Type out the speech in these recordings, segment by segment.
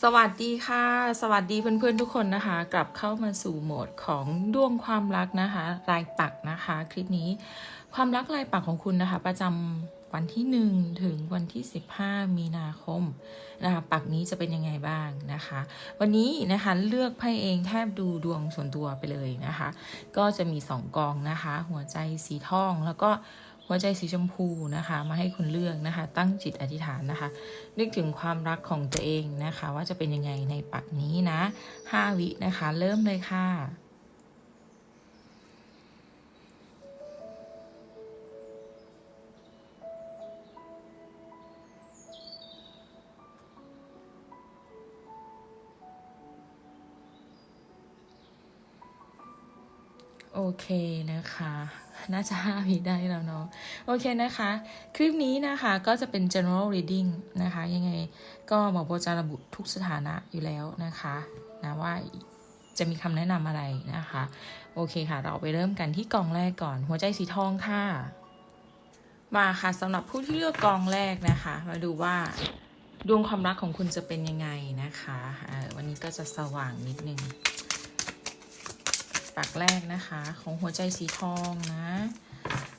สวัสดีค่ะ สวัสดีเพื่อนๆทุกคนนะคะ กลับเข้ามาสู่โหมดของดวงความรักนะคะรายปักนะคะ คลิปนี้ความรักรายปักของคุณนะคะ ประจำวันที่ 1 ถึงวันที่ 15 มีนาคมนะคะปักนี้จะเป็นยังไงบ้างนะคะ วันนี้นะคะเลือกไพ่เองแทบดูดวงส่วนตัวไปเลยนะคะ ก็จะมี 2 กองนะคะ หัวใจสีทองแล้วก็ หัวใจสีชมพูนะคะ มาให้คุณเลือกนะคะ ตั้งจิตอธิษฐานนะคะ นึกถึงความรักของตัวเองนะคะ ว่าจะเป็นยังไงในปักนี้นะ 5 วินะคะ เริ่มเลยค่ะ โอเคนะคะ น่าจะ5วิได้แล้วเนาะ โอเคนะคะ คลิปนี้นะคะก็จะเป็น general reading นะคะ ยังไงก็หมอโบจะระบุทุกสถานะอยู่แล้วนะคะนะว่าจะมีคำแนะนำอะไรนะคะ โอเคค่ะ เราไปเริ่มกันที่กองแรกก่อน หัวใจสีทองค่ะ มาค่ะสำหรับผู้ที่เลือกกองแรกนะคะ มาดูว่าดวงความรักของคุณจะเป็นยังไงนะคะ วันนี้ก็จะสว่างนิดนึง ปักแรกนะคะ ของหัวใจสีทองนะ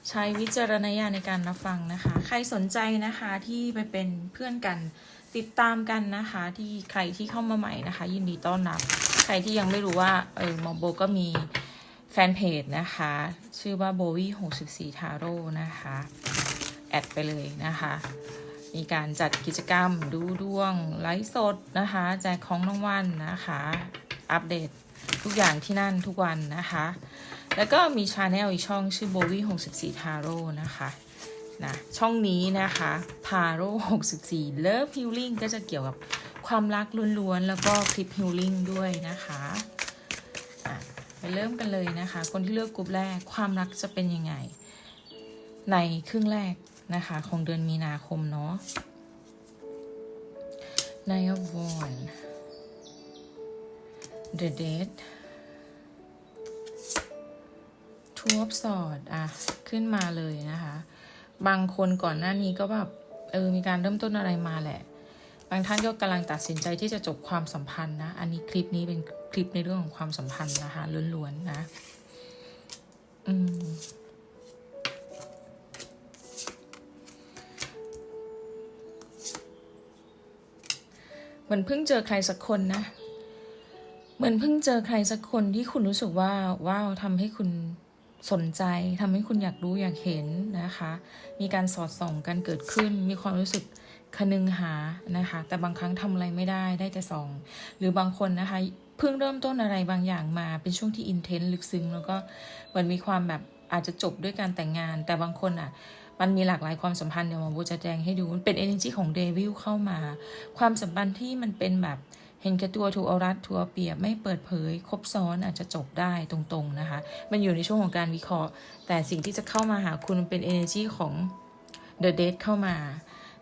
ใช้วิจารณญาณในการรับฟังนะคะ ใครสนใจนะคะที่ไปเป็นเพื่อนกันติดตามกันนะคะ ที่ใครที่เข้ามาใหม่นะคะ ยินดีต้อนรับ ใครที่ยังไม่รู้ว่าเออมอโบก็มีแฟนเพจนะคะ ชื่อว่าโบวี่64ทาโร่นะคะ แอดไปเลยนะคะมีการจัดกิจกรรมดูดวงไลฟ์สดนะคะแจกของรางวัลนะคะ อัปเดต ทุกอย่างที่นั่นทุกวันนะคะ แล้วก็มีชาแนลอีกช่องชื่อโบวี่64ทาโร่นะคะนะช่องนี้นะคะทาโร่64เลิฟฮิลลิ่งก็จะเกี่ยวกับความรักล้วนๆ แล้วก็คลิปฮิลลิ่งด้วยนะคะะไปเริ่มกันเลยนะคะ คนที่เลือกกลุ่มแรกความรักจะเป็นยังไง ในครึ่งแรกนะคะ ของเดือนมีนาคมเนาะ Nine of Wands The Dead Two of Swords อะ ขึ้นมาเลยนะคะ บางคนก่อนหน้านี้ก็แบบเออมีการเริ่มต้นอะไรมาแหละ บางท่านก็กำลังตัดสินใจที่จะจบความสัมพันธ์นะ อันนี้คลิปนี้เป็นคลิปในเรื่องของความสัมพันธ์นะคะล้วนๆนะ อืมเหมือนเพิ่งเจอใครสักคนนะ มือนเพิ่งเจอใครสักคนที่คุณรู้สึกว่าว้าวทำให้คุณสนใจทำให้คุณอยากรู้อยากเห็นนะคะ มีการสอดส่องกันเกิดขึ้น มีความรู้สึกคนึงหานะคะ แต่บางครั้งทำอะไรไม่ได้ได้แต่ส่อง หรือบางคนนะคะเพิ่งเริ่มต้นอะไรบางอย่างมาเป็นช่วงที่อินเทนส์ลึกซึ้งแล้วก็เหมือนมีความแบบอาจจะจบด้วยการแต่งงาน แต่บางคนอะมันมีหลากหลายความสัมพันธ์เดี๋ยวหมอโบจะแจงให้ดูมันเป็น energy ของเดวิลเข้ามา ความสัมพันธ์ที่มันเป็นแบบ เห็นแก่ตัวถูกเอารัดถูกเอาเปรียบไม่เปิดเผย ครบซ้อนอาจจะจบได้ตรงๆนะคะ มันอยู่ในช่วงของการวิเคราะห์ แต่สิ่งที่จะเข้ามาหาคุณเป็น energy ของ the dead เข้ามา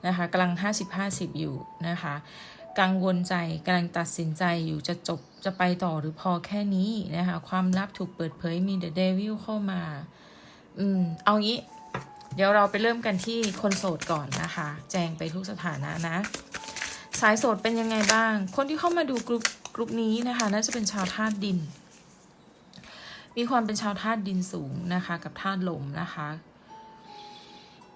นะคะกำลัง 50-50 อยู่นะคะกังวลใจกำลังตัดสินใจอยู่จะจบจะไปต่อหรือพอแค่นี้นะคะความลับถูกเปิดเผยมี the devil เข้ามา อืม เอางี้ เดี๋ยวเราไปเริ่มกันที่คนโสดก่อนนะคะ แจงไปทุกสถานะนะ สายโสดเป็นยังไงบ้าง คนที่เข้ามาดูกลุ่มกลุ่มนี้นะคะน่าจะเป็นชาวธาตุดิน มีความเป็นชาวธาตุดินสูงนะคะ กับธาตุลมนะคะ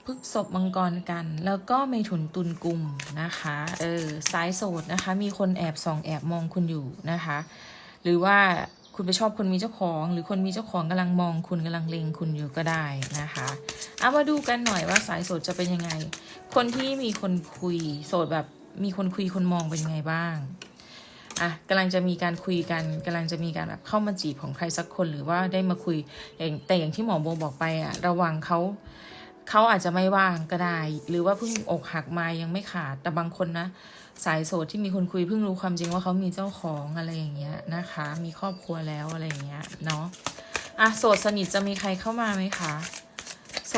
พฤกษบมังกรกัน แล้วก็เมถุนตุลกุมนะคะ เออสายโสดนะคะ มีคนแอบส่องแอบมองคุณอยู่นะคะ หรือว่าคุณไปชอบคนมีเจ้าของ หรือคนมีเจ้าของกำลังมองคุณกำลังเล็งคุณอยู่ก็ได้นะคะเอามาดูกันหน่อยว่าสายโสดจะเป็นยังไง คนที่มีคนคุยโสดแบบ มีคนคุยคนมองเป็นยังไงบ้างอะกำลังจะมีการคุยกันกำลังจะมีการแบบเข้ามาจีบของใครสักคนหรือว่าได้มาคุยแต่อย่างที่หมอโบบอกไปอะระวังเขาเขาอาจจะไม่ว่างก็ได้ หรือว่าเพิ่งอกหักมายังไม่ขาดแต่บางคนนะ สายโสดที่มีคนคุยเพิ่งรู้ความจริงว่าเขามีเจ้าของอะไรอย่างเงี้ยนะคะ มีครอบครัวแล้วอะไรอย่างเงี้ยเนาะอะโสดสนิทจะมีใครเข้ามาไหมคะ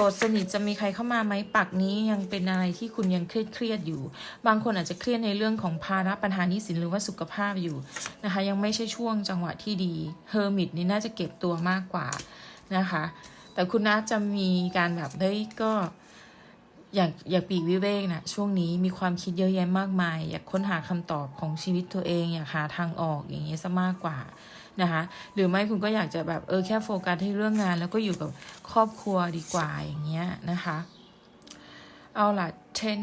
ดสนิทจะมีใครเข้ามาไหมปักนี้ยังเป็นอะไรที่คุณยังเครียดเครียดอยู่ บางคนอาจจะเครียดในเรื่องของภาระปัญหาหนี้สินหรือว่าสุขภาพอยู่นะคะ ยังไม่ใช่ช่วงจังหวะที่ดีเฮอร์มิตนี่น่าจะเก็บตัวมากกว่านะคะ แต่คุณน่าจะมีการแบบเฮ้ยก็อยากอยากปีกวิเวกนะช่วงนี้มีความคิดเยอะแยะมากมาย อยากค้นหาคำตอบของชีวิตตัวเอง อยากหาทางออกอย่างเงี้ยซะมากกว่า นะคะหรือไม่คุณก็อยากจะแบบเออแค่โฟกัสที่เรื่องงาน แล้วก็อยู่กับครอบครัวดีกว่าอย่างเงี้ยนะคะเอาล่ะเทน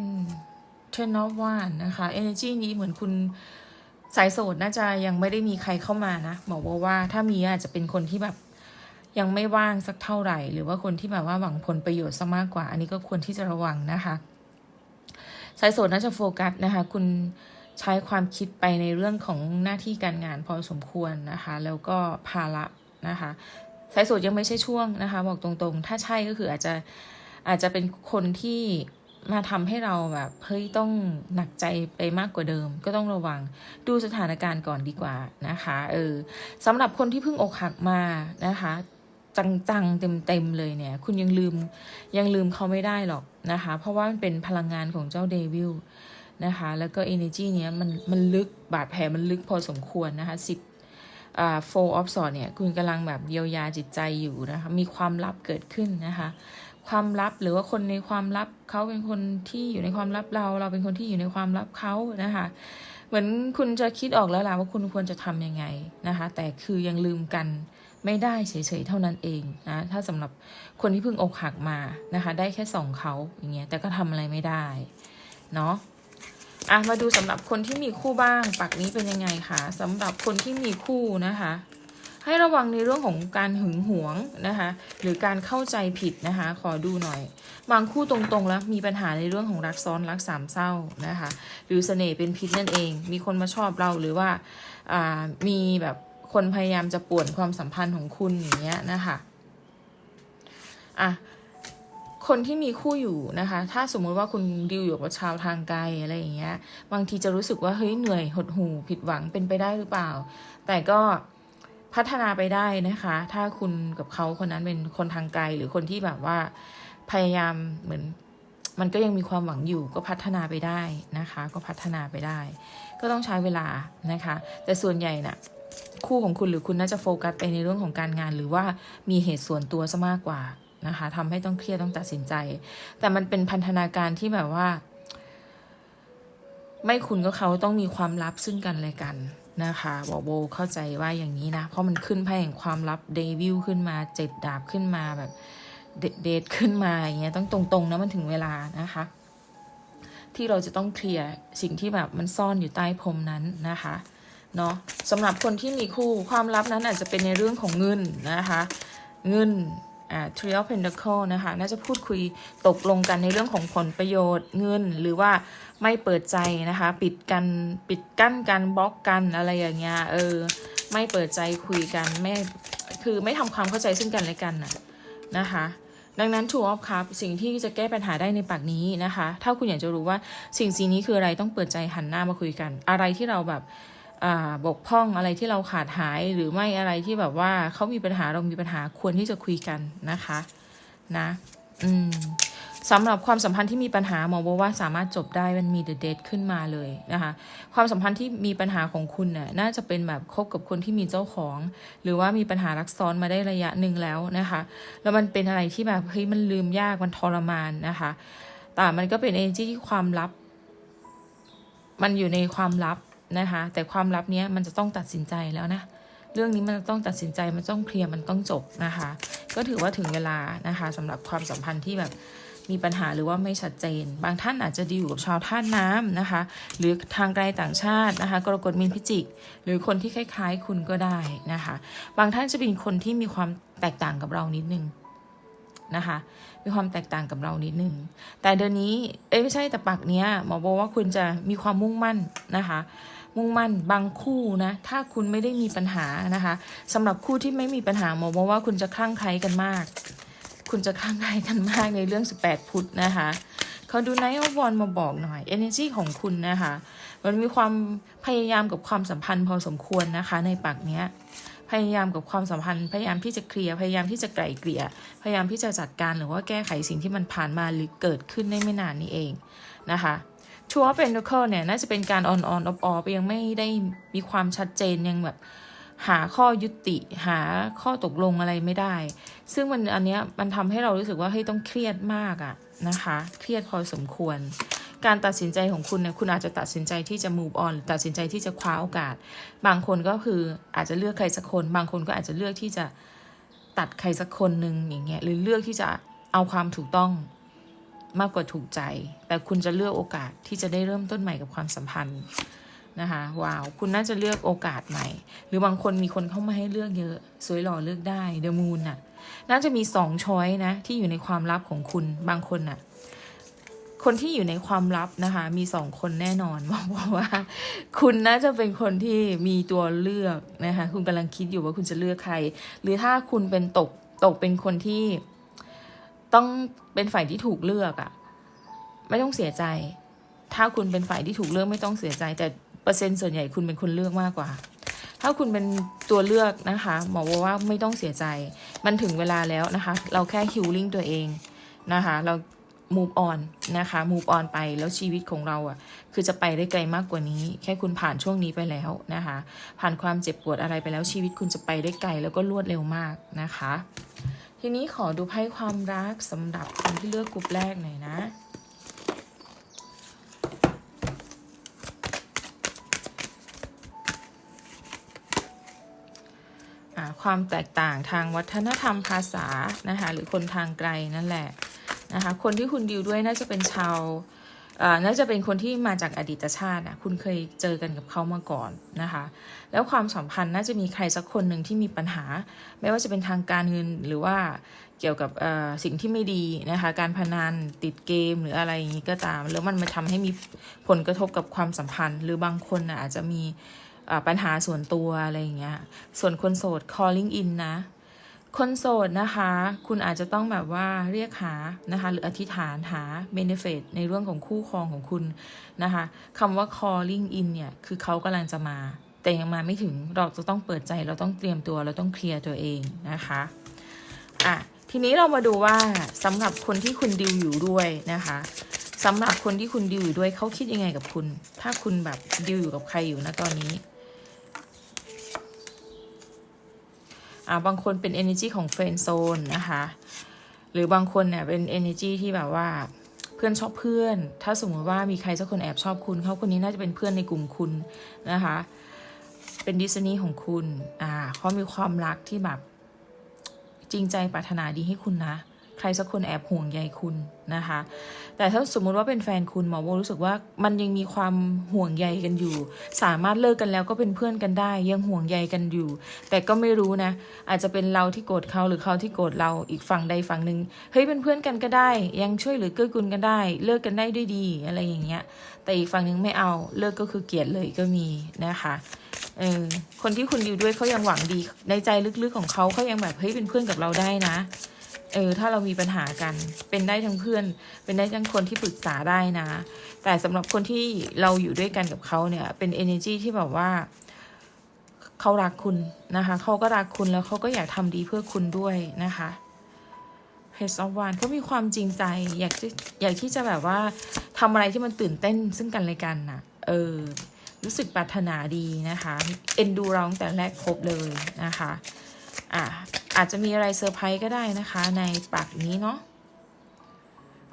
เทนนอฟวานนะคะ energy นี้เหมือนคุณสายโสดน่าจะยังไม่ได้มีใครเข้ามานะบอกว่าว่าถ้ามีอาจจะเป็นคนที่แบบยังไม่ว่างสักเท่าไหร่ หรือว่าคนที่แบบว่าหวังผลประโยชน์ซะมากกว่า อันนี้ก็ควรที่จะระวังนะคะ สายโสดน่าจะโฟกัสนะคะ คุณ ใช้ความคิดไปในเรื่องของหน้าที่การงานพอสมควรนะคะ แล้วก็ภาระนะคะสายโสดยังไม่ใช่ช่วงนะคะ บอกตรงๆ ถ้าใช่ก็คืออาจจะอาจจะเป็นคนที่มาทำให้เราแบบเฮ้ยต้องหนักใจไปมากกว่าเดิม ก็ต้องระวังดูสถานการณ์ก่อนดีกว่านะคะเออสำหรับคนที่เพิ่งอกหักมานะคะจังๆเต็มๆเลยเนี่ย คุณยังลืมยังลืมเขาไม่ได้หรอกนะคะ เพราะว่ามันเป็นพลังงานของเจ้าเดวิล นะคะ แล้วก็ energy เนี้ยมันมันลึกบาดแผลมันลึกพอสมควรนะคะสิบอ่า four of swords เนี่ยคุณกำลังแบบเยียวยาจิตใจอยู่นะคะมีความลับเกิดขึ้นนะคะความลับหรือว่าคนในความลับเขาเป็นคนที่อยู่ในความลับเรา เราเป็นคนที่อยู่ในความลับเขานะคะเหมือนคุณจะคิดออกแล้วล่ะว่าคุณควรจะทำยังไงนะคะแต่คือยังลืมกันไม่ได้เฉยๆเท่านั้นเองนะถ้าสำหรับคนที่เพิ่งอกหักมานะคะได้แค่ส่องเขาอย่างเงี้ยแต่ก็ทำอะไรไม่ได้เนาะ อะมาดูสำหรับคนที่มีคู่บ้างปักนี้เป็นยังไงคะสำหรับคนที่มีคู่นะคะ ให้ระวังในเรื่องของการหึงหวงนะคะ หรือการเข้าใจผิดนะคะ ขอดูหน่อย บางคู่ตรงๆแล้วมีปัญหาในเรื่องของรักซ้อนรักสามเศร้านะคะ หรือเสน่ห์เป็นพิษนั่นเอง มีคนมาชอบเราหรือว่าอ่ามีแบบคนพยายามจะป่วนความสัมพันธ์ของคุณอย่างเงี้ยนะคะอะ คนที่มีคู่อยู่นะคะ ถ้าสมมุติว่าคุณดิวอยู่กับชาวทางไกลอะไรอย่างเงี้ย บางทีจะรู้สึกว่าเฮ้ยเหนื่อยหดหู่ผิดหวังเป็นไปได้หรือเปล่า แต่ก็พัฒนาไปได้นะคะ ถ้าคุณกับเขาคนนั้นเป็นคนทางไกลหรือคนที่แบบว่าพยายามเหมือนมันก็ยังมีความหวังอยู่ก็พัฒนาไปได้นะคะ ก็พัฒนาไปได้ ก็ต้องใช้เวลานะคะ แต่ส่วนใหญ่น่ะคู่ของคุณหรือคุณน่าจะโฟกัสไปในเรื่องของการงาน หรือว่ามีเหตุส่วนตัวซะมากกว่า นะคะทำให้ต้องเครียดต้องตัดสินใจ แต่มันเป็นพันธนาการที่แบบว่า ไม่คุณก็เขาต้องมีความลับซึ่งกันและกันนะคะบอโบเข้าใจว่าอย่างนี้นะ เพราะมันขึ้นไพ่แห่งความลับเดวิลขึ้นมาเจ็ดดาบขึ้นมาแบบเดทขึ้นมาอย่างเงี้ยต้องตรงๆนะมันถึงเวลานะคะ ที่เราจะต้องเคลียร์สิ่งที่แบบมันซ่อนอยู่ใต้พรมนั้นนะคะเนาะสำหรับคนที่มีคู่ความลับนั้นอาจจะเป็นในเรื่องของเงินนะคะ เงิน three of pentacle นะคะ น่าจะพูดคุยตกลงกันในเรื่องของผลประโยชน์เงิน หรือว่าไม่เปิดใจนะคะ ปิดกันปิดกั้นกันบล็อกกันอะไรอย่างเงี้ยเออไม่เปิดใจคุยกันไม่คือไม่ทำความเข้าใจซึ่งกันและกันน่ะนะคะ ดังนั้น Two of Cups สิ่งที่จะแก้ปัญหาได้ในปากนี้นะคะ ถ้าคุณอยากจะรู้ว่าสิ่งสิ่งนี้คืออะไรต้องเปิดใจหันหน้ามาคุยกัน อะไรที่เราแบบ บกพร่องอะไรที่เราขาดหายหรือไม่อะไรที่แบบว่าเขามีปัญหาเรามีปัญหาควรที่จะคุยกันนะคะนะอืมสำหรับความสัมพันธ์ที่มีปัญหาหมอบอกว่าสามารถจบได้มันมีเด e เด e ขึ้นมาเลยนะคะ ความสัมพันธ์ที่มีปัญหาของคุณเนี่ยน่าจะเป็นแบบคบกับคนที่มีเจ้าของ หรือว่ามีปัญหารักซ้อนมาได้ระยะหนึ่งแล้วนะคะ แล้วมันเป็นอะไรที่แบบเฮ้ยมันลืมยากมันทรมานนะคะ แต่มันก็เป็นเอเนจีที่ความลับ มันอยู่ในความลับ นะคะแต่ความลับเนี้ยมันจะต้องตัดสินใจแล้วนะเรื่องนี้มันต้องตัดสินใจมันต้องเคลียร์มันต้องจบนะคะ ก็ถือว่าถึงเวลานะคะสำหรับความสัมพันธ์ที่แบบมีปัญหาหรือว่าไม่ชัดเจน บางท่านอาจจะดีอยู่กับชาวท่าตุน้ำนะคะ หรือทางไกลต่างชาตินะคะกรกฎมีนพิจิก หรือคนที่คล้าย ๆ คุณก็ได้นะคะ บางท่านจะเป็นคนที่มีความแตกต่างกับเรานิดนึงนะคะมีความแตกต่างกับเรานิดนึง แต่เดือนนี้ เอ้ยไม่ใช่แต่ปักเนี้ยหมอบอกว่าคุณจะมีความมุ่งมั่นนะคะ มุ่งมั่นบางคู่นะ ถ้าคุณไม่ได้มีปัญหานะคะสำหรับคู่ที่ไม่มีปัญหาหมอบอกว่าคุณจะคลั่งไคล้กันมาก คุณจะคลั่งไคล้กันมากในเรื่อง 18 พุธนะคะเขาดูไนท์ออฟวอนมาบอกหน่อย energy ของคุณนะคะ มันมีความพยายามกับความสัมพันธ์พอสมควรนะคะ ในปักเนี้ยพยายามกับความสัมพันธ์ พยายามที่จะเคลียร์พยายามที่จะไกล่เกลี่ยพยายามที่จะจัดการหรือว่าแก้ไขสิ่งที่มันผ่านมาหรือเกิดขึ้นได้ไม่นานนี้เองนะคะ ชัวร์เป็นเคิลเนี่ยน่าจะเป็นการออนออนออฟออฟยังไม่ได้มีความชัดเจนยังแบบหาข้อยุติหาข้อตกลงอะไรไม่ได้ ซึ่งมันอันเนี้ยมันทำให้เรารู้สึกว่าเฮ้ยต้องเครียดมากอะ่ะนะคะ เครียดพอสมควร การตัดสินใจของคุณเนี่ยคุณอาจจะตัดสินใจที่จะ move on ตัดสินใจที่จะคว้าโอกาส บางคนก็คืออาจจะเลือกใครสักคน บางคนก็อาจจะเลือกที่จะตัดใครสักคนหนึ่งอย่างเงี้ยหรือเลือกที่จะเอาความถูกต้อง มากกว่าถูกใจ แต่คุณจะเลือกโอกาสที่จะได้เริ่มต้นใหม่กับความสัมพันธ์นะคะว้าว คุณน่าจะเลือกโอกาสใหม่ หรือบางคนมีคนเข้ามาให้เลือกเยอะ สวยหล่อเลือกได้เดอะมูนน่ะ น่าจะมีสองช้อยนะ ที่อยู่ในความลับของคุณบางคนน่ะ คนที่อยู่ในความลับนะคะ มีสองคนแน่นอนบอกว่า คุณน่าจะเป็นคนที่มีตัวเลือกนะคะ คุณกำลังคิดอยู่ว่าคุณจะเลือกใคร หรือถ้าคุณเป็นตกตกเป็นคนที่ ต้องเป็นฝ่ายที่ถูกเลือกอะ่ะไม่ต้องเสียใจ ถ้าคุณเป็นฝ่ายที่ถูกเลือกไม่ต้องเสียใจ แต่เปอร์เซ็นต์ส่วนใหญ่คุณเป็นคนเลือกมากกว่า ถ้าคุณเป็นตัวเลือกนะคะหมอบอกว่าไม่ต้องเสียใจ มันถึงเวลาแล้วนะคะ เราแค่ฮิลลิ่งตัวเองนะคะ เรา move on นะคะ move on ไปแล้วชีวิตของเราอะ่ะ คือจะไปได้ไกลมากกว่านี้ แค่คุณผ่านช่วงนี้ไปแล้วนะคะ ผ่านความเจ็บปวดอะไรไปแล้วชีวิตคุณจะไปได้ไกลแล้วก็รวดเร็วมากนะคะ ทีนี้ขอดูไพ่ความรักสำหรับคนที่เลือกกลุ่มแรกหน่อยนะความแตกต่างทางวัฒนธรรมภาษานะคะหรือคนทางไกลนั่นแหละนะคะคนที่คุณดิวด้วยน่าจะเป็นชาว น่าจะเป็นคนที่มาจากอดีตชาตินะคุณเคยเจอกันกับเขามาก่อนนะคะ แล้วความสัมพันธ์น่าจะมีใครสักคนหนึ่งที่มีปัญหา ไม่ว่าจะเป็นทางการเงินหรือว่าเกี่ยวกับสิ่งที่ไม่ดีนะคะ การพนันติดเกมหรืออะไรอย่างนี้ก็ตาม แล้วมันมาทำให้มีผลกระทบกับความสัมพันธ์ หรือบางคนนะอาจจะมีปัญหาส่วนตัวอะไรอย่างเงี้ยส่วนคนโสด calling in นะ คนโสดนะคะ คุณอาจจะต้องแบบว่าเรียกหานะคะ หรืออธิษฐานหา benefit ในเรื่องของคู่ครองของคุณนะคะคำว่า calling in เนี่ย คือเขากำลังจะมา แต่ยังมาไม่ถึงเราจะต้องเปิดใจเราต้องเตรียมตัวเราต้องเคลียร์ตัวเองนะคะอะทีนี้เรามาดูว่าสำหรับคนที่คุณดิวอยู่ด้วยนะคะสำหรับคนที่คุณดิวอยู่ด้วยเขาคิดยังไงกับคุณ ถ้าคุณแบบดิวอยู่กับใครอยู่นะตอนนี้ อ่าบางคนเป็น energy ของ friend zone นะคะ หรือบางคนเนี่ยเป็น energy ที่แบบว่าเพื่อนชอบเพื่อน ถ้าสมมติว่ามีใครสักคนแอบชอบคุณเขาคนนี้น่าจะเป็นเพื่อนในกลุ่มคุณนะคะ เป็นดิสนีย์ของคุณ อ่าเขามีความรักที่แบบจริงใจปรารถนาดีให้คุณนะ ใครสักคนแอบห่วงใยคุณนะคะ แต่ถ้าสมมุติว่าเป็นแฟนคุณหมอโบรู้สึกว่ามันยังมีความห่วงใยกันอยู่ สามารถเลิกกันแล้วก็เป็นเพื่อนกันได้ ยังห่วงใยกันอยู่ แต่ก็ไม่รู้นะ อาจจะเป็นเราที่โกรธเขาหรือเขาที่โกรธเราอีกฝั่งใดฝั่งหนึ่งเฮ้ยเป็นเพื่อนกันก็ได้ ยังช่วยเหลือเกื้อกูลกันได้ เลิกกันได้ด้วยดีอะไรอย่างเงี้ย แต่อีกฝั่งหนึ่งไม่เอาเลิกก็คือเกลียดเลยก็มีนะคะเออคนที่คุณอยู่ด้วยเขายังหวังดีในใจลึกๆของเขาเขายังแบบเฮ้ยเป็นเพื่อนกับเราได้นะ เออถ้าเรามีปัญหากัน เป็นได้ทั้งเพื่อน เป็นได้ทั้งคนที่ปรึกษาได้นะ แต่สำหรับคนที่เราอยู่ด้วยกันกับเขาเนี่ย เป็น energy ที่แบบว่าเขารักคุณนะคะเขาก็รักคุณแล้วเขาก็อยากทำดีเพื่อคุณด้วยนะคะเพจออฟวานเขามีความจริงใจ อยากจะอยากที่จะแบบว่าทำอะไรที่มันตื่นเต้นซึ่งกันและกันน่ะเออ รู้สึกปรารถนาดีนะคะ เอ็นดูเราตั้งแต่แรกพบเลยนะคะ อะอาจจะมีอะไรเซอร์ไพรส์ก็ได้นะคะ ในปากนี้เนาะ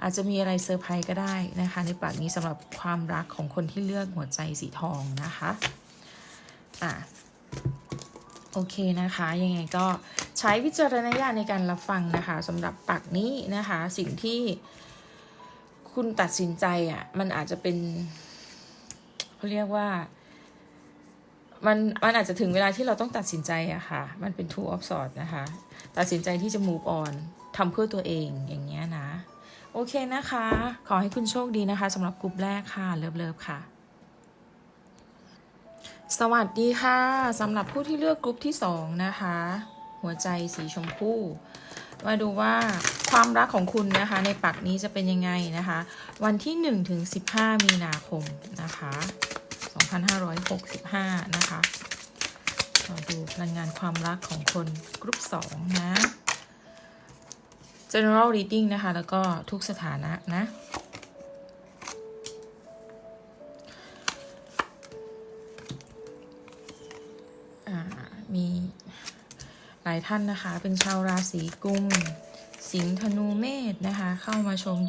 อาจจะมีอะไรเซอร์ไพรส์ก็ได้นะคะ ในปากนี้สำหรับความรักของคนที่เลือกหัวใจสีทองนะคะอะโอเคนะคะ ยังไงก็ใช้วิจารณญาณในการรับฟังนะคะสำหรับปากนี้นะคะ สิ่งที่คุณตัดสินใจอะ่ะมันอาจจะเป็นเขาเรียกว่า มันมันอาจจะถึงเวลาที่เราต้องตัดสินใจอะค่ะ มันเป็น two of swords นะคะ ตัดสินใจที่จะ move on ทำเพื่อตัวเองอย่างเงี้ยนะ โอเคนะคะ ขอให้คุณโชคดีนะคะสำหรับกลุ่มแรกค่ะ เลิฟๆค่ะ สวัสดีค่ะสำหรับผู้ที่เลือกกลุ่มที่สองนะคะ หัวใจสีชมพูมาดูว่าความรักของคุณนะคะ ในปักนี้จะเป็นยังไงนะคะ วันที่1ถึง15 มีนาคมนะคะ 2565 นะคะมาดูพลังงานความรักของคนกลุ่มสองนะ general reading นะคะ แล้วก็ทุกสถานะนะ มีหลายท่านนะคะ เป็นชาวราศีกุม สิงห์ธนูเมษนะคะ เข้ามาชม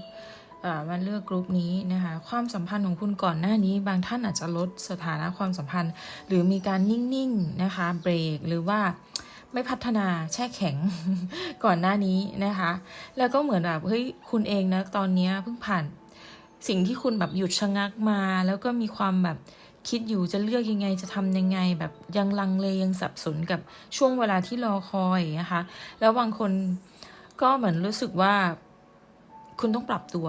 มาเลือกกลุ่มนี้นะคะความสัมพันธ์ของคุณก่อนหน้านี้ บางท่านอาจจะลดสถานะความสัมพันธ์ หรือมีการนิ่งๆนะคะเบรกหรือว่าไม่พัฒนาแช่แข็งก่อนหน้านี้นะคะ แล้วก็เหมือนแบบเฮ้ยคุณเองนะตอนนี้เพิ่งผ่านสิ่งที่คุณแบบหยุดชะงักมา แล้วก็มีความแบบคิดอยู่จะเลือกยังไงจะทำยังไง แบบยังลังเลยังสับสนกับช่วงเวลาที่รอคอยนะคะ แล้วบางคนก็เหมือนรู้สึกว่า คุณต้องปรับตัว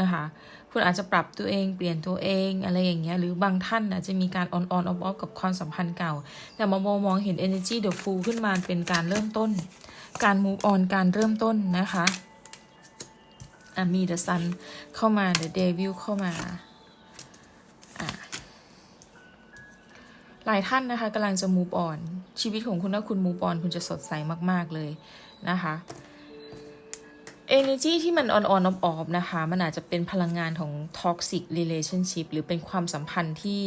นะคะคุณอาจจะปรับตัวเองเปลี่ยนตัวเองอะไรอย่างเงี้ยหรือบางท่านอาจจะมีการ on on off off กับความสัมพันธ์เก่า แต่มามองมองเห็น energy the fool ขึ้นมาเป็นการเริ่มต้น การ move on การเริ่มต้นนะคะอะมี the sun เข้ามา the devil เข้ามาหลายท่านนะคะกำลังจะ move on ชีวิตของคุณถ้าคุณ move on คุณจะสดใสมาก ๆ เลยนะคะ energy ที่มัน on on off off นะคะ มันอาจจะเป็นพลังงานของ toxic relationship หรือเป็นความสัมพันธ์ที่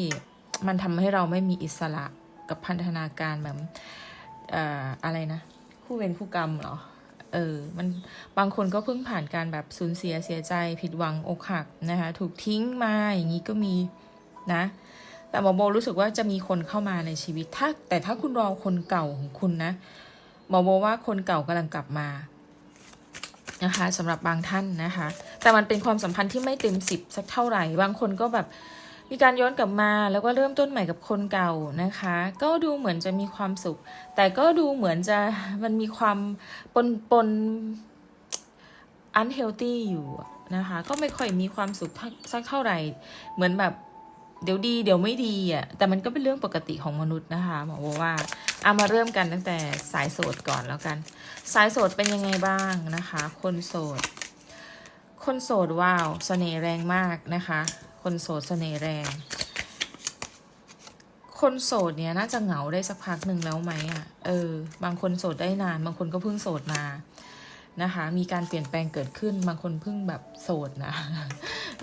มันทำให้เราไม่มีอิสระกับพันธนาการแบบเอ่ออะไรนะ คู่เวรคู่กรรมเหรอ เออ มันบางคนก็เพิ่งผ่านการแบบสูญเสียเสียใจผิดหวังอกหักนะคะ ถูกทิ้งมาอย่างนี้ก็มีนะ แต่หมอโบรู้สึกว่าจะมีคนเข้ามาในชีวิตถ้าแต่ถ้าคุณรอคนเก่าของคุณนะหมอโบว่าคนเก่ากำลังกลับมา นะคะสำหรับบางท่านนะคะ แต่มันเป็นความสัมพันธ์ที่ไม่เต็มสิบสักเท่าไหร่ บางคนก็แบบมีการย้อนกลับมาแล้วก็เริ่มต้นใหม่กับคนเก่านะคะ ก็ดูเหมือนจะมีความสุข แต่ก็ดูเหมือนจะมันมีความปนปน unhealthy อยู่นะคะ ก็ไม่ค่อยมีความสุขสักเท่าไหร่ เหมือนแบบ เดี๋ยวดีเดี๋ยวไม่ดีอะแต่มันก็เป็นเรื่องปกติของมนุษย์นะคะหมอบอกว่าเอามาเริ่มกันตั้งแต่สายโสดก่อนแล้วกัน สายโสดเป็นยังไงบ้างนะคะ คนโสด คนโสดว้าวเสน่ห์แรงมากนะคะ คนโสดเสน่ห์แรง คนโสดเนี่ยน่าจะเหงาได้สักพักหนึ่งแล้วไหมอะเออบางคนโสดได้นาน บางคนก็เพิ่งโสดมา นะคะ มีการเปลี่ยนแปลงเกิดขึ้น บางคนเพิ่งแบบโสดนะ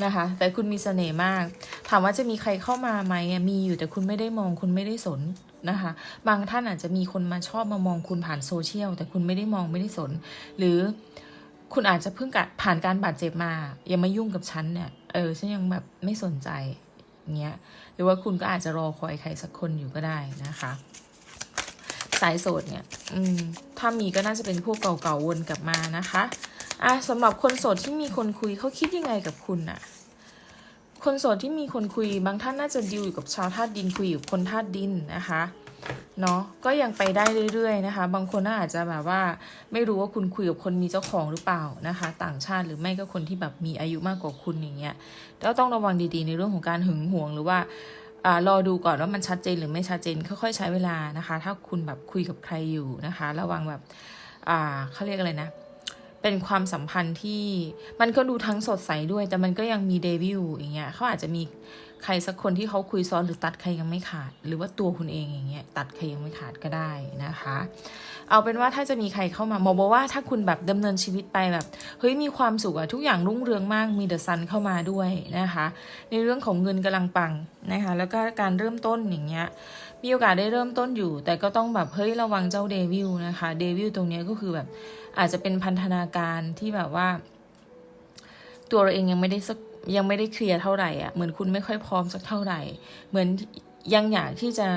นะคะ แต่คุณมีเสน่ห์มาก ถามว่าจะมีใครเข้ามาไหมมีอยู่แต่คุณไม่ได้มองคุณไม่ได้สนนะคะ บางท่านอาจจะมีคนมาชอบมามองคุณผ่านโซเชียลแต่คุณไม่ได้มองไม่ได้สน หรือคุณอาจจะเพิ่งผ่านการบาดเจ็บมาอย่ามายุ่งกับฉันเนี่ยเออฉันยังแบบไม่สนใจเงี้ยหรือว่าคุณก็อาจจะรอคอยใครสักคนอยู่ก็ได้นะคะ สายโสดเนี่ย อืม ถ้ามีก็น่าจะเป็นพวกเก่าๆวนกลับมานะคะ อะสำหรับคนโสดที่มีคนคุยเขาคิดยังไงกับคุณน่ะคนโสดที่มีคนคุยบางท่านน่าจะดิวอยู่กับชาวธาตุดินคุยอยู่กับคนธาตุดินนะคะเนาะก็ยังไปได้เรื่อยๆนะคะ บางคนน่าอาจจะแบบว่าไม่รู้ว่าคุณคุยกับคนมีเจ้าของหรือเปล่านะคะ ต่างชาติหรือไม่ก็คนที่แบบมีอายุมากกว่าคุณอย่างเงี้ยก็ต้องระวังดีๆ ในเรื่องของการหึงหวงหรือว่าอ่า รอดูก่อนว่ามันชัดเจนหรือไม่ชัดเจนค่อยๆใช้เวลานะคะ ถ้าคุณแบบคุยกับใครอยู่นะคะ ระวังแบบอ่าเขาเรียกอะไรนะ เป็นความสัมพันธ์ที่มันก็ดูทั้งสดใสด้วย แต่มันก็ยังมีเดวิลอย่างเงี้ยเขาอาจจะมีใครสักคนที่เขาคุยซ้อนหรือตัดใครยังไม่ขาด หรือว่าตัวคุณเองอย่างเงี้ยตัดใครยังไม่ขาดก็ได้นะคะ เอาเป็นว่าถ้าจะมีใครเข้ามาหมอบอกว่าถ้าคุณแบบดำเนินชีวิตไปแบบเฮ้ยมีความสุขอะทุกอย่างรุ่งเรืองมากมีเดอะซันเข้ามาด้วยนะคะ ในเรื่องของเงินกำลังปังนะคะแล้วก็การเริ่มต้นอย่างเงี้ยมีโอกาสได้เริ่มต้นอยู่ แต่ก็ต้องแบบเฮ้ยระวังเจ้าเดวิลนะคะเดวิลตรงเนี้ยก็คือแบบอาจจะเป็นพันธนาการที่แบบว่า ตัวเราเองยังไม่ได้สักยังไม่ได้เคลียร์เท่าไหร่อะเหมือนคุณไม่ค่อยพร้อมสักเท่าไหร่ เหมือนยังอยากที่จะ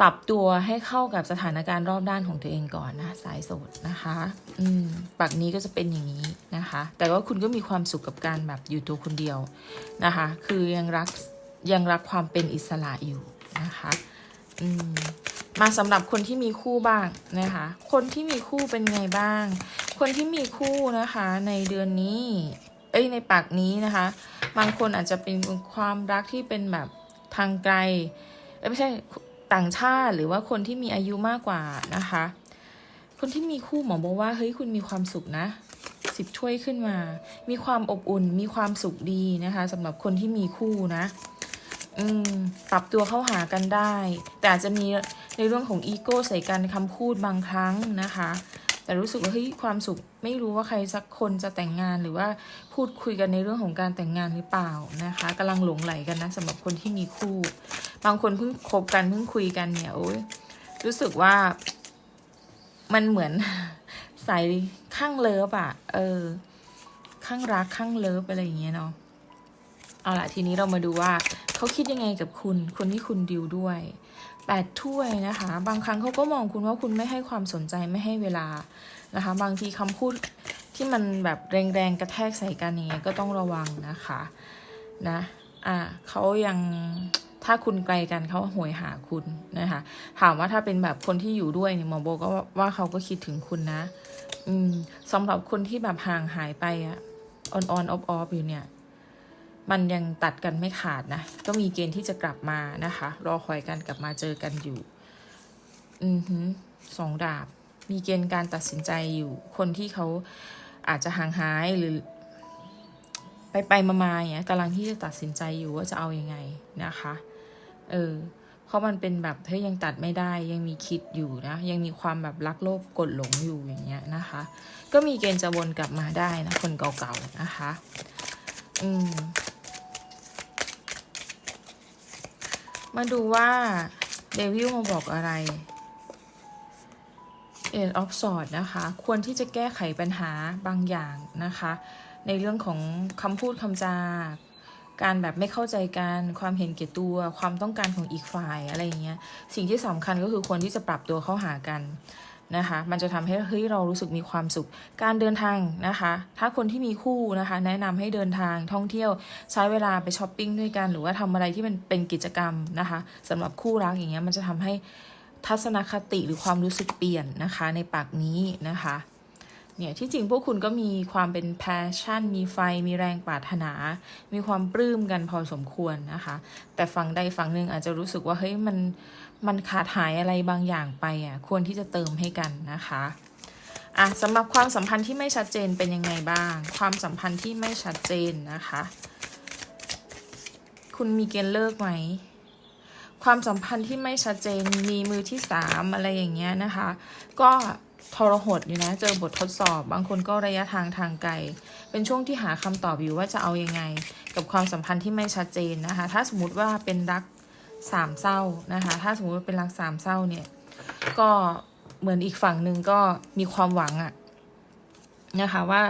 ปรับตัวให้เข้ากับสถานการณ์รอบด้านของตัวเองก่อนนะ สายโสดนะคะ อืมปักนี้ก็จะเป็นอย่างนี้นะคะ แต่ว่าคุณก็มีความสุขกับการแบบอยู่ตัวคนเดียวนะคะ คือยังรักยังรักความเป็นอิสระอยู่นะคะอืมมาสำหรับคนที่มีคู่บ้างนะคะ คนที่มีคู่เป็นไงบ้าง คนที่มีคู่นะคะ ในเดือนนี้ เอ้ยในปากนี้นะคะ บางคนอาจจะเป็นความรักที่เป็นแบบทางไกลเอ้ยไม่ใช่ ต่างชาติหรือว่าคนที่มีอายุมากกว่านะคะ คนที่มีคู่หมอบอกว่าเฮ้ยคุณมีความสุขนะสิบถ้วยขึ้นมา มีความอบอุ่น มีความสุขดีนะคะสำหรับคนที่มีคู่นะ อืม ปรับตัวเข้าหากันได้ แต่อาจจะมีในเรื่องของอีโก้ใส่กันคำพูดบางครั้งนะคะ แต่รู้สึกว่าเฮ้ยความสุขไม่รู้ว่าใครสักคนจะแต่งงานหรือว่าพูดคุยกันในเรื่องของการแต่งงานหรือเปล่านะคะกำลังหลงไหลกันนะสำหรับคนที่มีคู่ บางคนเพิ่งคบกันเพิ่งคุยกันเนี่ยโอ้ยรู้สึกว่ามันเหมือนใส่ข้างเลิฟอะเออ ข้างรักข้างเลิฟอะไรอย่างเงี้ยเนาะเอาละทีนี้เรามาดูว่าเขาคิดยังไงกับคุณ คนที่คุณดิวด้วยแปดถ้วยนะคะ บางครั้งเขาก็มองคุณว่าคุณไม่ให้ความสนใจไม่ให้เวลานะคะ บางทีคำพูดที่มันแบบแรงๆกระแทกใส่กันอย่างเงี้ยก็ต้องระวังนะคะนะอะเขายัง ถ้าคุณไกลกันเขาหวยหาคุณนะคะ ถามว่าถ้าเป็นแบบคนที่อยู่ด้วยเนี่ยหมอโบก็ว่าเขาก็คิดถึงคุณนะ อืมสำหรับคนที่แบบห่างหายไปอะออนออนออฟออฟอยู่เนี่ย มันยังตัดกันไม่ขาดนะ ก็มีเกณฑ์ที่จะกลับมานะคะ รอคอยกันกลับมาเจอกันอยู่ อือหือสองดาบ มีเกณฑ์การตัดสินใจอยู่ คนที่เขาอาจจะห่างหายหรือไปไปมามาอย่างเงี้ยกำลังที่จะตัดสินใจอยู่ว่าจะเอาอยัางไงนะคะ เออ เพราะมันเป็นแบบเฮ้ยยังตัดไม่ได้ยังมีคิดอยู่นะ ยังมีความแบบรักโลภกดหลงอยู่อย่างเงี้ยนะคะ ก็มีเกณฑ์จะวนกลับมาได้นะคนเก่าๆนะคะ อืม มาดูว่าเดวิลมาบอกอะไรเอ็ดออฟสอดนะคะ ควรที่จะแก้ไขปัญหาบางอย่างนะคะ ในเรื่องของคำพูดคำจา การแบบไม่เข้าใจกันความเห็นแก่ตัว ความต้องการของอีกฝ่ายอะไรอย่างเงี้ยสิ่งที่สำคัญก็คือควรที่จะปรับตัวเข้าหากันนะคะ มันจะทำให้เฮ้ยเรารู้สึกมีความสุข การเดินทางนะคะ ถ้าคนที่มีคู่นะคะ แนะนำให้เดินทางท่องเที่ยวใช้เวลาไปช้อปปิ้งด้วยกัน หรือว่าทำอะไรที่มันเป็นกิจกรรมนะคะสำหรับคู่รักอย่างเงี้ยมันจะทำให้ทัศนคติหรือความรู้สึกเปลี่ยนนะคะในปากนี้นะคะ เนี่ยที่จริงพวกคุณก็มีความเป็น passion มีไฟมีแรงปรารถนา มีความปลื้มกันพอสมควรนะคะ แต่ฝั่งใดฝั่งหนึ่งอาจจะรู้สึกว่าเฮ้ยมันมันขาดหายอะไรบางอย่างไปอะควรที่จะเติมให้กันนะคะอะสำหรับความสัมพันธ์ที่ไม่ชัดเจนเป็นยังไงบ้าง ความสัมพันธ์ที่ไม่ชัดเจนนะคะ คุณมีเกณฑ์เลิกไหม ความสัมพันธ์ที่ไม่ชัดเจนมีมือที่สามอะไรอย่างเงี้ยนะคะ ก็ ทรหดอยู่นะ เจอบททดสอบ บางคนก็ระยะทางทางไกล เป็นช่วงที่หาคำตอบอยู่ว่าจะเอายังไง กับความสัมพันธ์ที่ไม่ชัดเจนนะคะ ถ้าสมมติว่าเป็นรักสามเศร้านะคะ ถ้าสมมติว่าเป็นรักสามเศร้าเนี่ย ก็เหมือนอีกฝั่งหนึ่งก็มีความหวังอะนะคะว่า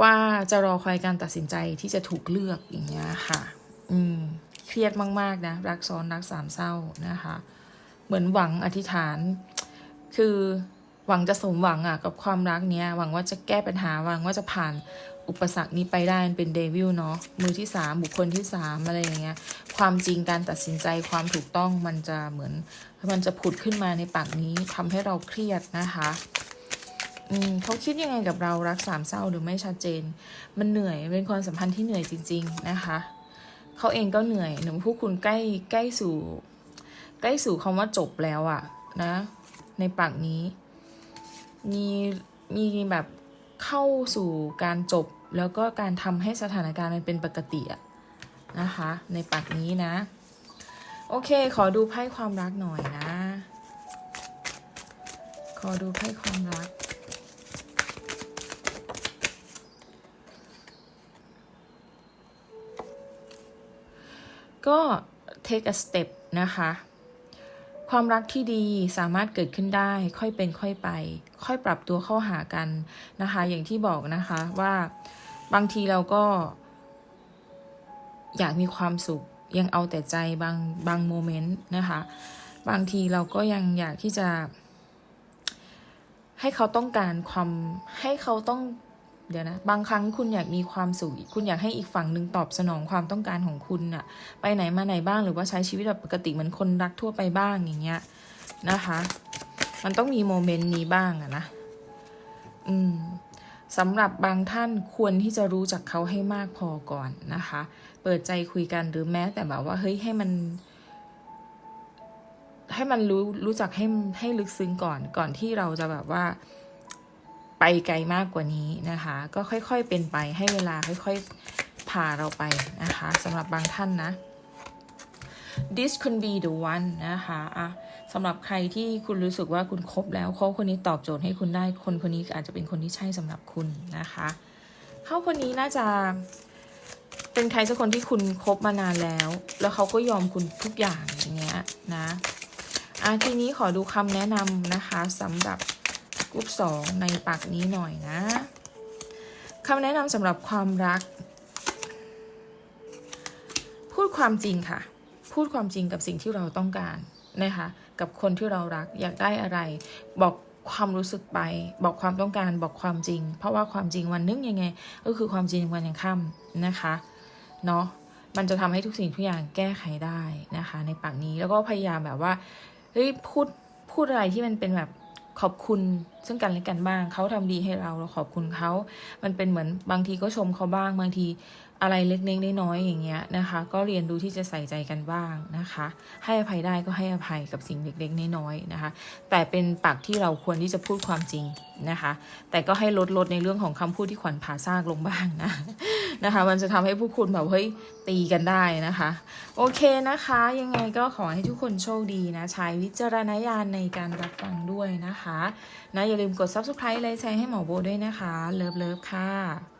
ว่าจะรอคอยการตัดสินใจที่จะถูกเลือกอย่างเงี้ยค่ะ อืม เครียดมากๆนะ รักซ้อนรักสามเศร้านะคะ เหมือนหวังอธิษฐาน คือ หวังจะสมหวังอะกับความรักเนี้ย หวังว่าจะแก้ปัญหาหวังว่าจะผ่านอุปสรรคนี้ไปได้เป็นเดวิลเนาะมือที่สามบุคคลที่สามอะไรอย่างเงี้ย ความจริงการตัดสินใจความถูกต้องมันจะเหมือน มันจะผุดขึ้นมาในปากนี้ทำให้เราเครียดนะคะอืมเขาคิดยังไงกับเรารักสามเศร้าหรือไม่ชัดเจน มันเหนื่อยเป็นความสัมพันธ์ที่เหนื่อยจริง ๆนะคะเขาเองก็เหนื่อยหนึ่งพวกคุณใกล้ใกล้สู่ ใกล้สู่คำว่าจบแล้วอะนะ ในปากนี้ มีมีแบบเข้าสู่การจบแล้วก็การทำให้สถานการณ์มันเป็นปกติอะนะคะ ในปากนี้นะ โอเค ขอดูไพ่ความรักหน่อยนะ ขอดูไพ่ความรัก ก็ take a step นะคะ ความรักที่ดีสามารถเกิดขึ้นได้ ค่อยเป็นค่อยไป ค่อยปรับตัวเข้าหากันนะคะ อย่างที่บอกนะคะว่าบางทีเราก็ อยากมีความสุข ยังเอาแต่ใจบางบางโมเมนต์นะคะ บางทีเราก็ยังอยากที่จะ ให้เขาต้องการความให้เขาต้อง เดี๋ยวนะ บางครั้งคุณอยากมีความสุข คุณอยากให้อีกฝั่งหนึ่งตอบสนองความต้องการของคุณน่ะไปไหนมาไหนบ้างหรือว่าใช้ชีวิตแบบปกติเหมือนคนรักทั่วไปบ้างอย่างเงี้ยนะคะ มันต้องมีโมเมนต์นี้บ้างอะนะ อืมสำหรับบางท่านควรที่จะรู้จักเขาให้มากพอก่อนนะคะ เปิดใจคุยกันหรือแม้แต่แบบว่าเฮ้ยให้มัน ให้มันรู้รู้จักให้ให้ลึกซึ้งก่อนก่อนที่เราจะแบบว่า ไปไกลมากกว่านี้นะคะ ก็ค่อยๆเป็นไปให้เวลาค่อยๆพาเราไปนะคะสำหรับบางท่านนะ this could be the one นะคะอะสำหรับใครที่คุณรู้สึกว่าคุณครบแล้วเขาคนนี้ตอบโจทย์ให้คุณได้คนคนนี้อาจจะเป็นคนที่ใช่สำหรับคุณนะคะเขาคนนี้น่าจะเป็นใครสักคนที่คุณคบมานานแล้ว แล้วเขาก็ยอมคุณทุกอย่างอย่างเงี้ยนะอะทีนี้ขอดูคำแนะนำนะคะสำหรับ กลุ่มสองในปากนี้หน่อยนะคำแนะนำสำหรับความรัก พูดความจริงค่ะ พูดความจริงกับสิ่งที่เราต้องการนะคะกับคนที่เรารักอยากได้อะไร บอกความรู้สึกไป บอกความต้องการบอกความจริง เพราะว่าความจริงวันนึงยังไง ก็คือความจริงวันยังค่ำนะคะเนาะมันจะทำให้ทุกสิ่งทุกอย่างแก้ไขได้นะคะ ในปากนี้แล้วก็พยายามแบบว่าเฮ้ยพูดพูดอะไรที่มันเป็นแบบ ขอบคุณซึ่งกันและกันบ้าง เขาทำดีให้เราเราขอบคุณเขา มันเป็นเหมือนบางทีก็ชมเขาบ้าง บางที อะไรเล็กๆน้อยๆอย่างเงี้ยนะคะ ก็เรียนรู้ที่จะใส่ใจกันบ้างนะคะ ให้อภัยได้ก็ให้อภัยกับสิ่งเล็กๆน้อยๆนะคะ แต่เป็นปากที่เราควรที่จะพูดความจริงนะคะ แต่ก็ให้ลดลดในเรื่องของคำพูดที่ขวัญผ่าซากลงบ้างนะนะคะ มันจะทำให้ผู้คุณแบบเฮ้ยตีกันได้นะคะ โอเคนะคะ ยังไงก็ขอให้ทุกคนโชคดีนะใช้วิจารณญาณในการรับฟังด้วยนะคะนะอย่าลืมกด subscribe ไลค์แชร์ให้หมอโบด้วยนะคะ เลิฟเลิฟค่ะ